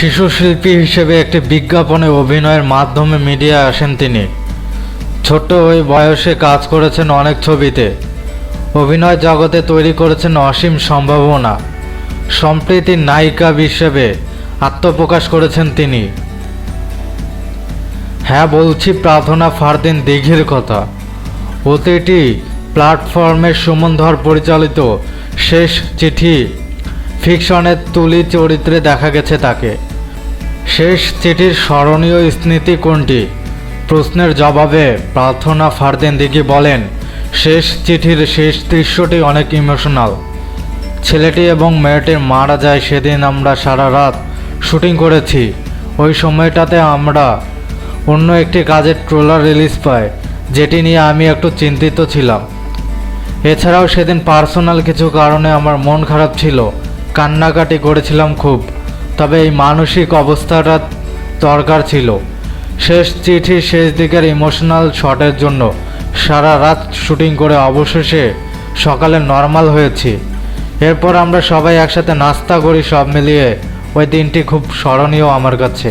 শিশু শিল্পী হিসেবে একটি বিজ্ঞাপনে অভিনয়ের মাধ্যমে মিডিয়ায় আসেন তিনি। ছোট্ট ওই বয়সে কাজ করেছেন অনেক ছবিতে। অভিনয় জগতে তৈরি করেছেন অসীম সম্ভাবনা। সম্প্রীতি নায়িকা হিসেবে আত্মপ্রকাশ করেছেন তিনি। হ্যাঁ বলছি প্রার্থনা ফারদিন দিঘির কথা। প্রতিটি প্ল্যাটফর্মে সুমন ধর পরিচালিত শেষ চিঠি ফিকশনের তুলি চরিত্রে দেখা গেছে তাকে। শেষ চিঠির স্মরণীয় স্মৃতি কোনটি? প্রশ্নের জবাবে প্রার্থনা ফারদিন দিঘি বলেন, শেষ চিঠির শেষ দৃশ্যটি অনেক ইমোশনাল ছেলেটি এবং মেয়েটির মারা যায় সেদিন আমরা সারা রাত শুটিং করেছি। ওই সময়টাতে আমরা অন্য একটি কাজের ট্রোলার রিলিজ পাই, যেটি নিয়ে আমি একটু চিন্তিত ছিলাম। এছাড়াও সেদিন পার্সোনাল কিছু কারণে আমার মন খারাপ ছিল। কান্নাকাটি করেছিলাম খুব, তবে এই মানসিক অবস্থাটা দরকার ছিল। শেষ চিঠি শেষ দিকের ইমোশনাল শটের জন্য সারা রাত শুটিং করে অবশেষে সকালে নর্মাল হয়েছি। এরপর আমরা সবাই একসাথে নাস্তা করি সব মিলিয়ে, ওই দিনটি খুব স্মরণীয় আমার কাছে।